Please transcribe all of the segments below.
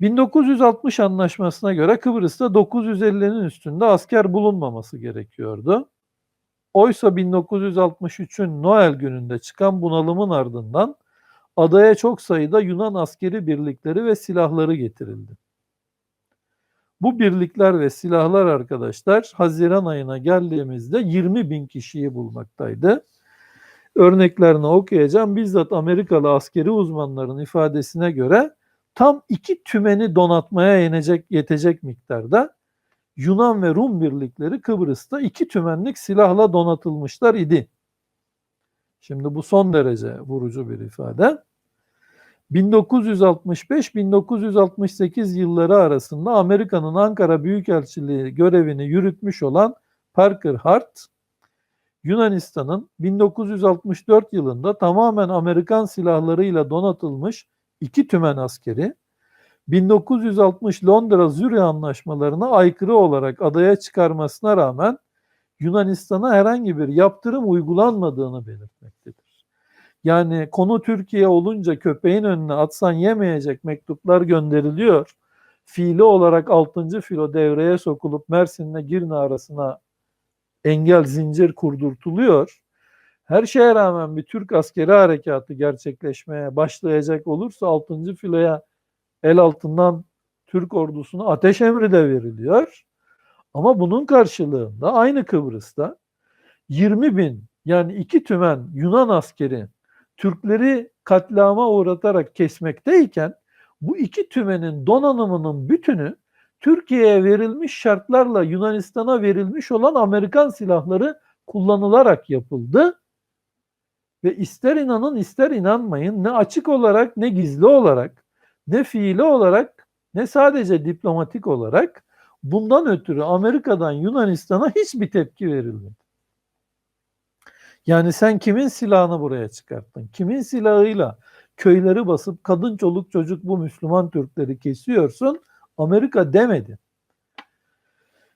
1960 anlaşmasına göre Kıbrıs'ta 950'nin üstünde asker bulunmaması gerekiyordu. Oysa 1963'ün Noel gününde çıkan bunalımın ardından adaya çok sayıda Yunan askeri birlikleri ve silahları getirildi. Bu birlikler ve silahlar arkadaşlar Haziran ayına geldiğimizde 20 bin kişiyi bulmaktaydı. Örneklerini okuyacağım. Bizzat Amerikalı askeri uzmanların ifadesine göre tam iki tümeni donatmaya yenecek, yetecek miktarda Yunan ve Rum birlikleri Kıbrıs'ta iki tümenlik silahla donatılmışlar idi. Şimdi bu son derece vurucu bir ifade. 1965-1968 yılları arasında Amerika'nın Ankara Büyükelçiliği görevini yürütmüş olan Parker Hart, Yunanistan'ın 1964 yılında tamamen Amerikan silahlarıyla donatılmış iki tümen askeri, 1960 Londra Zürih anlaşmalarına aykırı olarak adaya çıkarmasına rağmen Yunanistan'a herhangi bir yaptırım uygulanmadığını belirtmektedir. Yani konu Türkiye olunca köpeğin önüne atsan yemeyecek mektuplar gönderiliyor. Fiili olarak 6. filo devreye sokulup Mersin'le Girne arasına engel zincir kurdurtuluyor. Her şeye rağmen bir Türk askeri harekatı gerçekleşmeye başlayacak olursa 6. filoya el altından Türk ordusuna ateş emri de veriliyor. Ama bunun karşılığında aynı Kıbrıs'ta 20 bin yani iki tümen Yunan askeri Türkleri katliama uğratarak kesmekteyken bu iki tümenin donanımının bütünü Türkiye'ye verilmiş şartlarla Yunanistan'a verilmiş olan Amerikan silahları kullanılarak yapıldı. Ve ister inanın ister inanmayın ne açık olarak ne gizli olarak ne fiili olarak ne sadece diplomatik olarak bundan ötürü Amerika'dan Yunanistan'a hiçbir tepki verilmedi. Yani sen kimin silahını buraya çıkarttın? Kimin silahıyla köyleri basıp kadın çoluk çocuk bu Müslüman Türkleri kesiyorsun? Amerika demedi.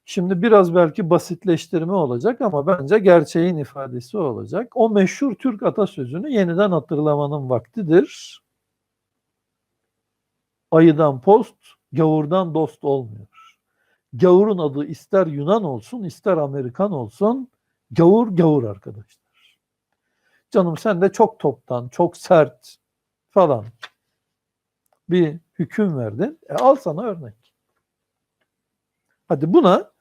Şimdi biraz belki basitleştirme olacak ama bence gerçeğin ifadesi olacak. O meşhur Türk atasözünü yeniden hatırlamanın vaktidir. Ayıdan post, gavurdan dost olmuyor. Gavurun adı ister Yunan olsun, ister Amerikan olsun, gavur gavur arkadaşlar. Canım sen de çok toptan, çok sert falan bir hüküm verdin. E al sana örnek. Hadi buna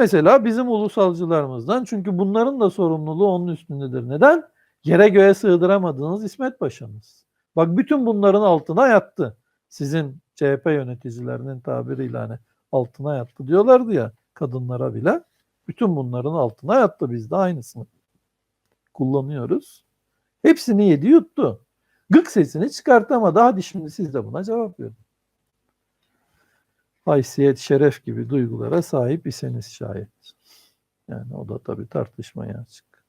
mesela bizim ulusalcılarımızdan çünkü bunların da sorumluluğu onun üstündedir. Neden? Yere göğe sığdıramadığınız İsmet Paşa'nız. Bak bütün bunların altına yattı. Sizin CHP yöneticilerinin tabiriyle hani altına yattı diyorlardı ya kadınlara bile. Bütün bunların altına yattı biz de aynısını kullanıyoruz. Hepsini yedi yuttu. Gık sesini çıkartamadı. Hadi şimdi siz de buna cevap verin. Haysiyet, şeref gibi duygulara sahip iseniz şayet. Yani o da tabii tartışmaya açık.